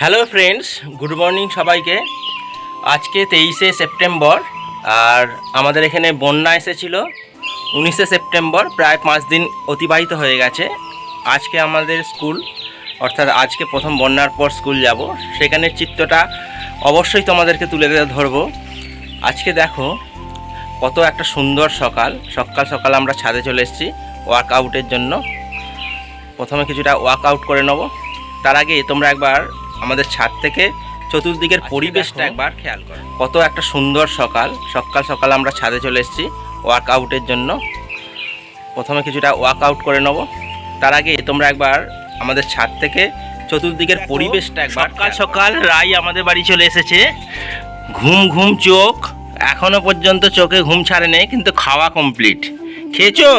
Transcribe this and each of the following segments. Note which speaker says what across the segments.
Speaker 1: Hello friends good morning সবাইকে। আজকে তেইশে সেপ্টেম্বর, আর আমাদের এখানে বন্যা এসেছিল উনিশে সেপ্টেম্বর, প্রায় পাঁচ দিন অতিবাহিত হয়ে গেছে। আজকে আমাদের স্কুল, অর্থাৎ আজকে প্রথম বন্যার পর স্কুল যাব। সেখানে চিত্রটা অবশ্যই তোমাদেরকে তুলে ধরবো। আজকে দেখো, কত একটা সুন্দর সকাল। সকাল সকাল আমরা ছাদে চলে এসেছি ওয়ার্কআউটের জন্য। প্রথমে কিছুটা ওয়ার্কআউট করে নেব। তার আগে তোমরা একবার আমাদের ছাদ থেকে চতুর্দিকের পরিবেশটা একবার খেয়াল করো। কত একটা সুন্দর সকাল। সকাল সকাল আমরা ছাদে চলে এসেছি ওয়ার্কআউটের জন্য। প্রথমে কিছুটা ওয়ার্কআউট করে নেব। তার আগে তোমরা একবার আমাদের ছাদ থেকে চতুর্দিকের পরিবেশটা একবার সকাল সকাল রাই আমাদের বাড়ি চলে এসেছে। ঘুম ঘুম চোখ। এখনও পর্যন্ত চোখে ঘুম ছাড়ে নেই কিন্তু খাওয়া কমপ্লিট খেয়েছো?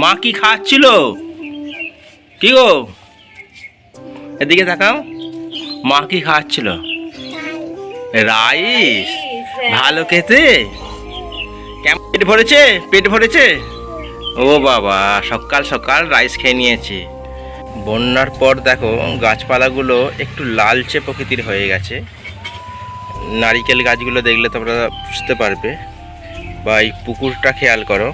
Speaker 1: মা কি খাচ্ছিল? কি গো? এদিকে দেখাও। মা কি খাচ্ছিল? রাইস। ভালো খেতে? কেমন পেট ভরেছে? পেট ভরেছে? ও বাবা, সকাল সকাল রাইস খেয়ে নিয়েছে। বন্যার পর দেখো, গাছপালাগুলো একটু লালচে প্রকৃতির হয়ে গেছে। নারিকেল গাছগুলো দেখলে তোমরা বুঝতে পারবে। বা এই পুকুরটা খেয়াল করো।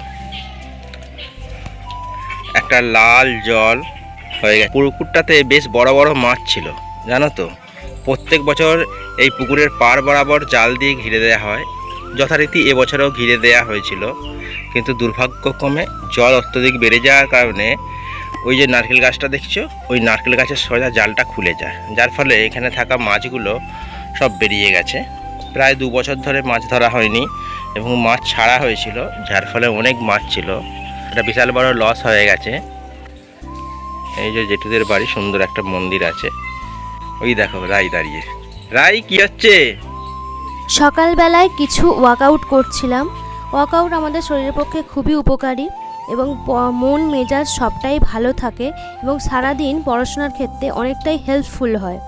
Speaker 1: একটা লাল জল হয়ে গেছে। পুকুরটাতে বেশ বড় বড় মাছ ছিল, জানো তো? প্রত্যেক বছর এই পুকুরের পার বরাবর জাল দিয়ে ঘিরে দেওয়া হয়। যথারীতি এবছরও ঘিরে দেওয়া হয়েছিল। কিন্তু দুর্ভাগ্যক্রমে জল অত্যধিক বেড়ে যাওয়ার কারণে ওই যে নারকেল গাছটা দেখছ, ওই নারকেল গাছের সোজা জালটা খুলে যায়। যার ফলে এখানে থাকা মাছগুলো সব বেরিয়ে গেছে। প্রায় দু বছর ধরে মাছ ধরা হয়নি এবং মাছ ছাড়া হয়েছিল, যার ফলে অনেক মাছ ছিল। এটা বিশাল বড় লস হয়ে গেছে। এই যে জেঠুদের বাড়ি, সুন্দর একটা মন্দির আছে। ওই দেখো রাই দাঁড়িয়ে। রাই কি হচ্ছে?
Speaker 2: সকালবেলায় কিছু ওয়ার্কআউট করছিলাম। ওয়ার্কআউট আমাদের শরীরের পক্ষে খুবই উপকারী এবং মন, মেজাজ সবটাই ভালো থাকে এবং সারাদিন পড়াশোনার ক্ষেত্রে অনেকটাই হেল্পফুল হয়।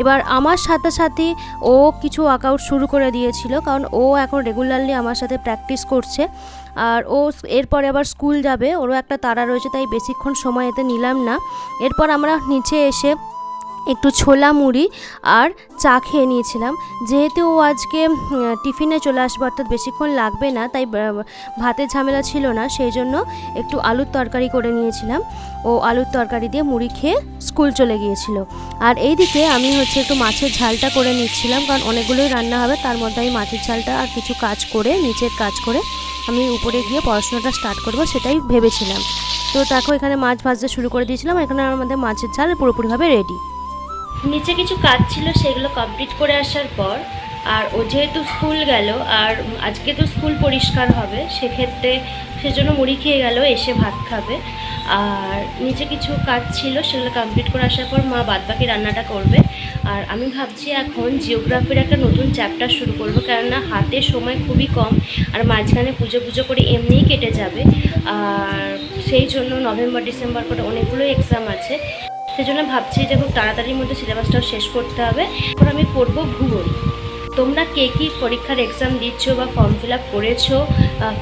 Speaker 2: এবার আমার সাথে সাথে ও কিছু ওয়ার্কআউট শুরু করে দিয়েছিল, কারণ ও এখন রেগুলারলি আমার সাথে প্র্যাকটিস করছে। আর ও এরপরে আবার স্কুল যাবে, ওরও একটা তারা রয়েছে, তাই বেশিক্ষণ সময় এতে নিলাম না। এরপর আমরা নিচে এসে একটু ছোলা মুড়ি আর চা খেয়ে নিয়েছিলাম। যেহেতু ও আজকে টিফিনে চলে আসবে, অর্থাৎ বেশিক্ষণ লাগবে না, তাই ভাতের ঝামেলা ছিল না, সেই জন্য একটু আলুর তরকারি করে নিয়েছিলাম। ও আলুর তরকারি দিয়ে মুড়ি খেয়ে স্কুল চলে গিয়েছিল। আর এইদিকে আমি হচ্ছে একটু মাছের ঝালটা করে নিচ্ছিলাম, কারণ অনেকগুলোই রান্না হবে, তার মধ্যে আমি মাছের ঝালটা আর কিছু কাজ করে, নিচের কাজ করে আমি উপরে গিয়ে পড়াশোনাটা স্টার্ট করব সেটাই ভেবেছিলাম। তো দেখো, এখানে মাছ ভাজতে শুরু করে দিয়েছিলাম, এখানে আমাদের মাছের ঝাল পুরোপুরিভাবে রেডি নিচে কিছু কাজ ছিল সেগুলো কমপ্লিট করে আসার পর, আর ও যেহেতু স্কুল গেল, আর আজকে তো স্কুল পরিষ্কার হবে, সেক্ষেত্রে সেজন্য মুড়ি খেয়ে গেল, এসে ভাত খাবে। আর নিচে কিছু কাজ ছিল সেগুলো কমপ্লিট করে আসার পর মা বাদবাকি রান্নাটা করবে। আর আমি ভাবছি এখন জিওগ্রাফির একটা নতুন চ্যাপ্টার শুরু করব, কেননা হাতে সময় খুবই কম, আর মাঝখানে পুজো পুজো করে এমনিই কেটে যাবে। আর সেই জন্য নভেম্বর, ডিসেম্বর করে অনেকগুলো এক্সাম আছে। সেজন্য ভাবছি যে খুব তাড়াতাড়ির মধ্যে সিলেবাসটাও শেষ করতে হবে। এখন আমি পড়ব ভূগোল। তোমরা কে কী পরীক্ষার এক্সাম দিচ্ছ বা ফর্ম ফিল আপ করেছ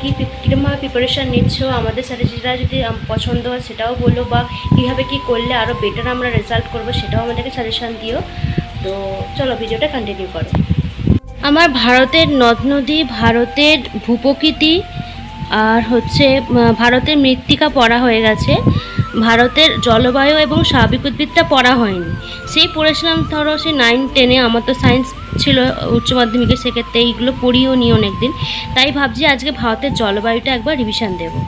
Speaker 2: কী কীরকমভাবে প্রিপারেশান নিচ্ছ, আমাদের যেটা যদি পছন্দ হয় সেটাও বলো বা কীভাবে কী করলে আরও বেটার আমরা রেজাল্ট করব সেটাও আমাদেরকে সাজেশান দিও। তো চলো ভিডিওটা কন্টিনিউ করো। আমার ভারতের নদ নদী, ভারতের ভূপ্রকৃতি, আর হচ্ছে ভারতের মৃত্তিকা পড়া হয়ে গেছে। ভারতের জলবায়ু এবং স্বাভাবিক উদ্ভিদটা পড়া হয়নি। সেই পড়েছিলাম ধরো সেই নাইন টেনে আমার তো সায়েন্স ছিল, উচ্চ মাধ্যমিকে সেক্ষেত্রে এইগুলো পড়িও নি অনেক দিন তাই ভাবছি আজকে ভারতের জলবায়ুটা একবার রিভিশন দেবো।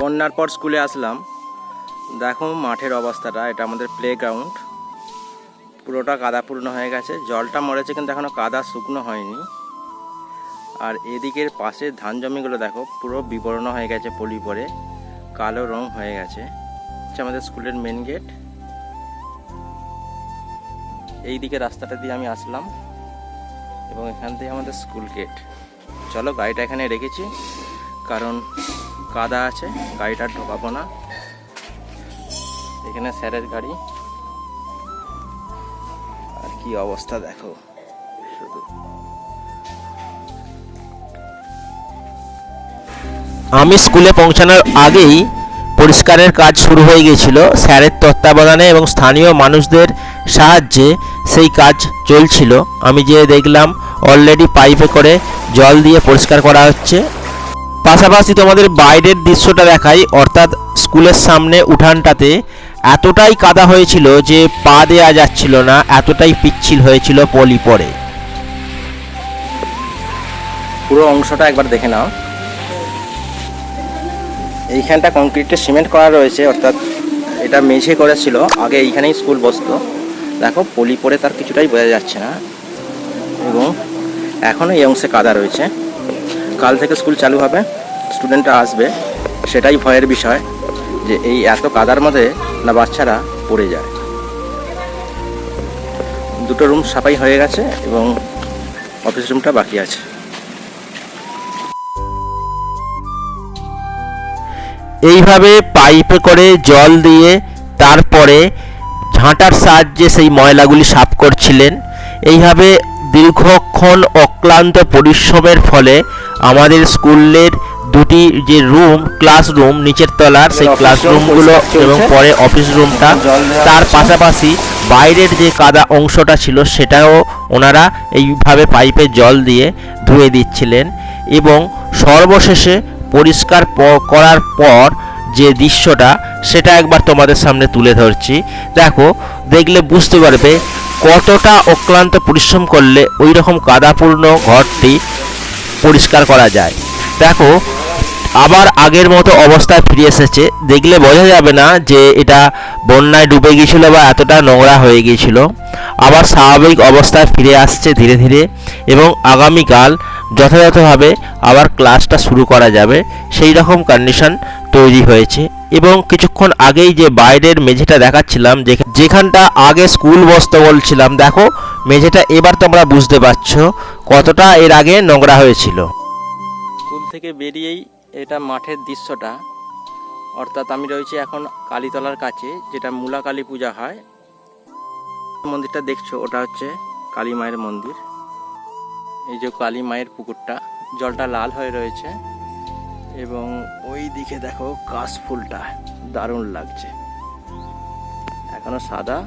Speaker 1: বন্যার পর স্কুলে আসলাম। দেখো মাঠের অবস্থাটা, এটা আমাদের প্লে গ্রাউন্ড পুরোটা কাদাপূর্ণ হয়ে গেছে। জলটা মরেছে কিন্তু এখনও কাদা শুকনো হয়নি। আর এদিকের পাশে ধান জমিগুলো দেখো, পুরো বিবরণ হয়ে গেছে পলি পরে। কালো রং হয়ে গেছে। হচ্ছে আমাদের স্কুলের মেন গেট এই দিকে রাস্তাটা দিয়ে আমি আসলাম এবং এখান থেকে আমাদের স্কুল গেট চলো গাড়িটা এখানে রেখেছি, কারণ কাদা আছে, গাড়িটা ঢোকাবো না। এখানে স্যারের গাড়ি। আর কি অবস্থা দেখো। শুধু। আমি স্কুলে পৌঁছানোর আগেই পরিষ্কারের কাজ শুরু হয়ে গিয়েছিল। স্যারের তত্ত্বাবধানে এবং স্থানীয় মানুষদের সাহায্যে সেই কাজ চলছিল। আমি যে দেখলাম অলরেডি পাইপে করে জল দিয়ে পরিষ্কার করা হচ্ছে। পাশাপাশি তোমাদের বাইরের দৃশ্যটা দেখাই, অর্থাৎ স্কুলের সামনে উঠানটাতে এতটাই কাদা হয়েছিল যে পা দেওয়া যাচ্ছিল না, এতটাই পিচ্ছিল হয়েছিল পলি পরে। পুরো অংশটা একবার দেখে নাও। এইখানটা কংক্রিটে সিমেন্ট করা রয়েছে, অর্থাৎ এটা মেঝে করেছিল, আগে এইখানেই স্কুল বসতো। দেখো, পলি পরে তার কিছুটাই বোঝা যাচ্ছে না। এবং এখনও এই অংশে কাদা রয়েছে। কাল থেকে স্কুল চালু হবে, স্টুডেন্টরা আসবে। সেটাই ভয়ের বিষয় যে এই এত কাদার মধ্যে না বাচ্চারা পড়ে যায়। দুটো রুম সাফাই হয়ে গেছে এবং অফিস রুমটা বাকি আছে। এইভাবে পাইপে করে জল দিয়ে তারপরে ঝাঁটার সাহায্যে সেই ময়লাগুলি সাফ করছিলেন। এইভাবে দীর্ঘক্ষণ অক্লান্ত পরিশ্রমের ফলে আমাদের স্কুলের দুটি যে রুম ক্লাসরুম নিচের তলার সেই ক্লাসরুমগুলো এবং পরে অফিস রুমটা তার পাশাপাশি বাইরের যে কাদা অংশটা ছিল সেটাও ওনারা এইভাবে পাইপে জল দিয়ে ধুয়ে দিচ্ছিলেন এবং সর্বশেষে পরিষ্কার করার পর যে দৃশ্যটা সেটা একবার তোমাদের সামনে তুলে ধরছি। দেখো দেখলে বুঝতে পারবে কতটা অক্লান্ত পরিশ্রম করলে ওই রকম কাদাপূর্ণ ঘরটি পরিষ্কার করা যায়। দেখো আবার আগের মতো অবস্থায় ফিরে এসেছে। দেখলে বোঝা যাবে না যে এটা বন্যায় ডুবে গিয়েছিল বা এতটা নোংরা হয়ে গিয়েছিল। আবার স্বাভাবিক অবস্থায় ফিরে আসছে ধীরে ধীরে এবং আগামীকাল যথাযথভাবে আবার ক্লাসটা শুরু করা যাবে। সেই রকম কন্ডিশন তৈরি হয়েছে। এবং কিছুক্ষণ আগেই যে বাইরের মেঝেটা দেখাচ্ছিলাম, যেখা- যেখানটা আগে স্কুল বসতে বলছিলাম, দেখো মেঝেটা এবার তোমরা বুঝতে পারছ কতটা এর আগে নোংরা হয়েছিল। স্কুল থেকে বেরিয়েই এটা মাঠের দৃশ্যটা। অর্থাৎ আমি রয়েছি এখন কালীতলার কাছে, যেটা মূলা কালী পূজা হয়। মন্দিরটা দেখছ, ওটা হচ্ছে কালী মায়ের মন্দির। এই যে কালী মায়ের পুকুরটা, জলটা লাল হয়ে রয়েছে। এবং ওই দিকে দেখো কাশফুলটা দারুণ লাগছে। এখনও সাদা।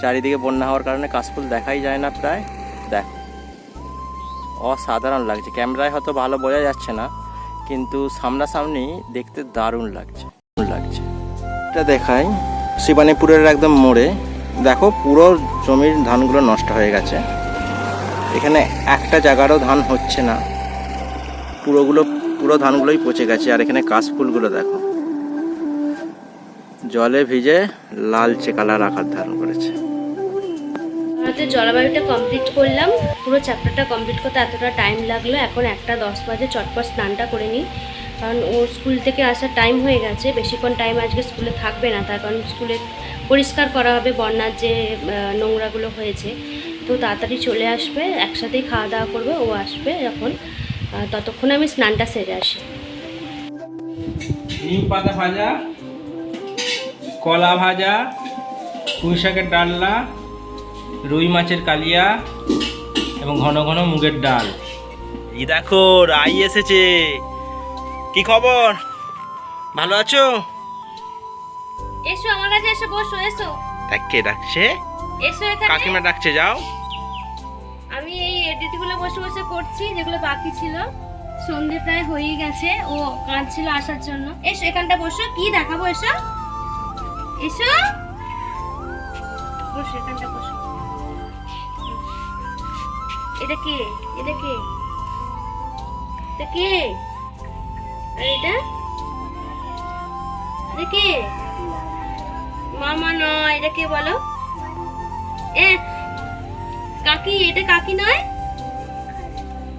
Speaker 1: চারিদিকে বন্যা হওয়ার কারণে কাশফুল দেখাই যায় না প্রায়। দেখো, অসাধারণ লাগছে। ক্যামেরায় হয়তো ভালো বোঝা যাচ্ছে না। কিন্তু সামনাসামনি দেখতে দারুণ লাগছে লাগছে। এটা দেখাই, শিবানীপুরের একদম মোড়ে। দেখো, পুরো জমির ধানগুলো নষ্ট হয়ে গেছে। এখানে একটা জায়গারও ধান হচ্ছে না। পুরোগুলো, পুরো ধানগুলোই পচে গেছে। আর এখানে কাশফুলগুলো দেখো। জলে ভিজে লালচে কালার আকার ধারণ করেছে।
Speaker 2: আমাদের জলবায়ুটা কমপ্লিট করলাম। পুরো চ্যাপ্টারটা কমপ্লিট করতে এতটা টাইম লাগল। এখন একটা দশ বাজে, চটপট স্নানটা করে নিই। কারণ ও স্কুল থেকে আসার টাইম হয়ে গেছে। বেশিক্ষণ টাইম আজকে স্কুলে থাকবে না। তার কারণ স্কুলে পরিষ্কার করা হবে বন্যার যে নোংরাগুলো হয়েছে। তো তাড়াতাড়ি চলে আসবে। একসাথেই খাওয়া দাওয়া করবে। ও আসবে যখন ততক্ষণে আমি স্নানটা সেরে আসি।
Speaker 1: নিম পাতা ভাজা, কলা ভাজা পুঁই শাকের ডালনা রুই মাছের কালিয়া এবং ঘন ঘন মুগের ডাল। এই দেখো রাই এসেছে। কি খবর? ভালো আছো?
Speaker 2: এসো আমার কাছে এসো বসো এসো।
Speaker 1: দেখ কে ডাকছে?
Speaker 2: এসো এখানে।
Speaker 1: কাকিমা ডাকছে যাও।
Speaker 2: আমি এই এডিটগুলো বসে বসে করছি যেগুলো বাকি ছিল। সন্ধে প্রায় হয়ে গেছে ও কাঁদছিল আসার জন্য। এসো এখানটা বসো কি দেখাবো এসো? এসো। বসো এখানটা বসো। এটা কে? এটা কে? এটা কে? এটা? এটা কে? মামা নয়, এটা কে বলো? এ, কাকি, এটা কাকি নয়?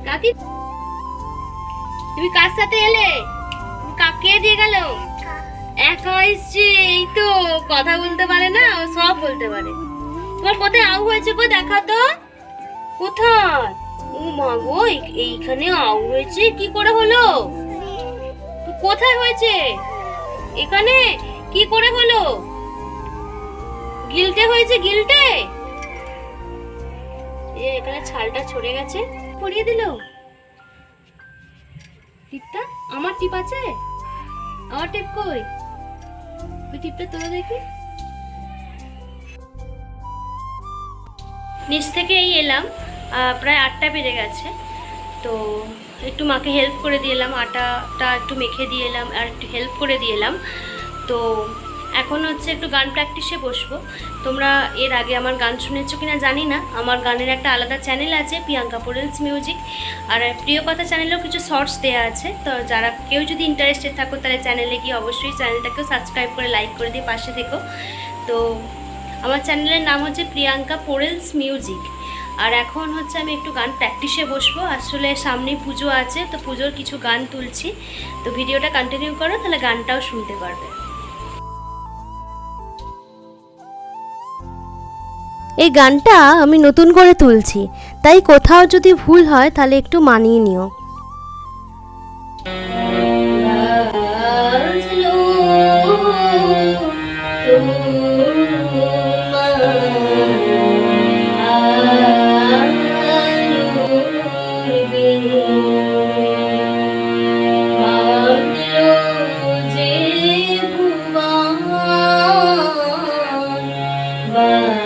Speaker 2: কাকি? তুমি কার সাথে এলে? কাকে দিয়ে গেল? একা এসছে এই তো কথা বলতে পারে না, সব বলতে পারে। তোমার কোথায় আউ হয়েছে গো? দেখা তো। কোথায়? ও মা গো এইখানে আউ হয়েছে কি করে হলো? কোথায় হয়েছে? এখানে? কি করে হলো? গিলটে হয়েছে গিলটে এখানে ছালটা ছড়ে গেছে। পরিয়ে দিল। টিপটা? আমার টিপ আছে? আমার টিপ কই? ওই টিপটা তোলা দেখি। নিচ থেকে এই এলাম। প্রায় আটটা বেজে গেছে। তো একটু মাকে হেল্প করে দিয়ে এলাম, আটাটা একটু মেখে দিয়ে এলাম, আর একটু হেল্প করে দিয়ে এলাম। তো এখন হচ্ছে একটু গান প্র্যাকটিসে বসবো। তোমরা এর আগে আমার গান শুনেছো কিনা জানি না। আমার গানের একটা আলাদা চ্যানেল আছে, প্রিয়াঙ্কা পোরেলস মিউজিক আর প্রিয় কথা চ্যানেলেও কিছু শর্টস দেওয়া আছে। তো যারা কেউ যদি ইন্টারেস্টেড থাকো, তাহলে চ্যানেলে গিয়ে অবশ্যই চ্যানেলটাকেও সাবস্ক্রাইব করে লাইক করে দিয়ে পাশে থেকো। তো আমার চ্যানেলের নাম হচ্ছে প্রিয়াঙ্কা পোরেলস মিউজিক আর এখন হচ্ছে আমি একটু গান প্র্যাকটিসে বসবো। আসলে সামনে পুজো আছে, তো পুজোর কিছু গান তুলছি। তো ভিডিওটা কন্টিনিউ করো, তাহলে গানটাও শুনতে পারবে। এই গানটা আমি নতুন করে তুলছি, তাই কোথাও যদি ভুল হয় তাহলে একটু মানিয়ে নিও।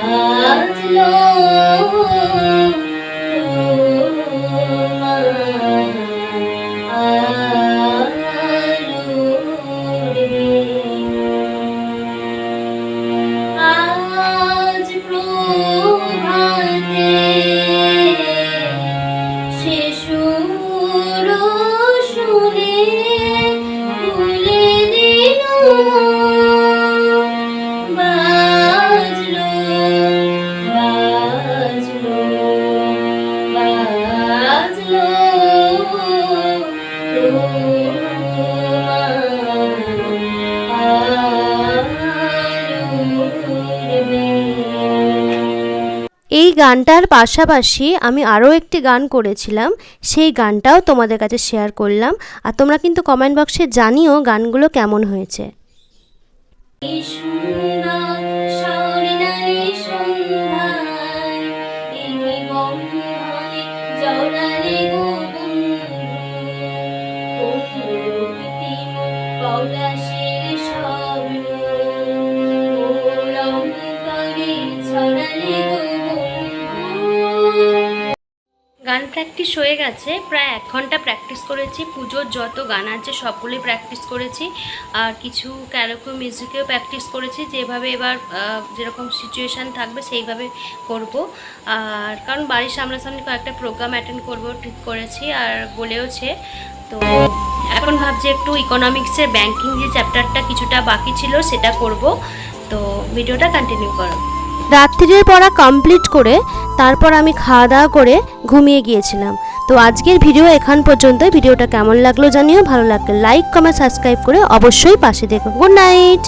Speaker 2: Lord. গানটার পাশাপাশি আমি আরও একটি গান করেছিলাম, সেই গানটাও তোমাদের কাছে শেয়ার করলাম। আর তোমরা কিন্তু কমেন্ট বক্সে জানিও গানগুলো কেমন হয়েছে। প্র্যাকটিস হয়ে গেছে। প্রায় এক ঘণ্টা প্র্যাকটিস করেছি। পুজোর যত গান আছে সবগুলোই প্র্যাকটিস করেছি। আর কিছু ক্যারোকো মিউজিকেও প্র্যাকটিস করেছি। যেভাবে এবার যেরকম সিচুয়েশান থাকবে সেইভাবে করব। আর কারণ বাড়ির সামনাসামনি কয়েকটা প্রোগ্রাম অ্যাটেন্ড করব, ঠিক করেছি আর বলেওছে। তো এখন ভাবছি একটু ইকোনমিক্সের ব্যাংকিং যে চ্যাপ্টারটা কিছুটা বাকি ছিল সেটা করব। তো ভিডিওটা কন্টিনিউ করো। রাত্রির পড়া কমপ্লিট করে তারপর আমি খাওয়া দাওয়া করে ঘুমিয়ে গিয়েছিলাম। তো আজকের ভিডিও এখান পর্যন্ত ভিডিওটা কেমন লাগল জানিও। ভালো লাগলে লাইক কমেন্ট সাবস্ক্রাইব করে অবশ্যই পাশে দেখো। Good night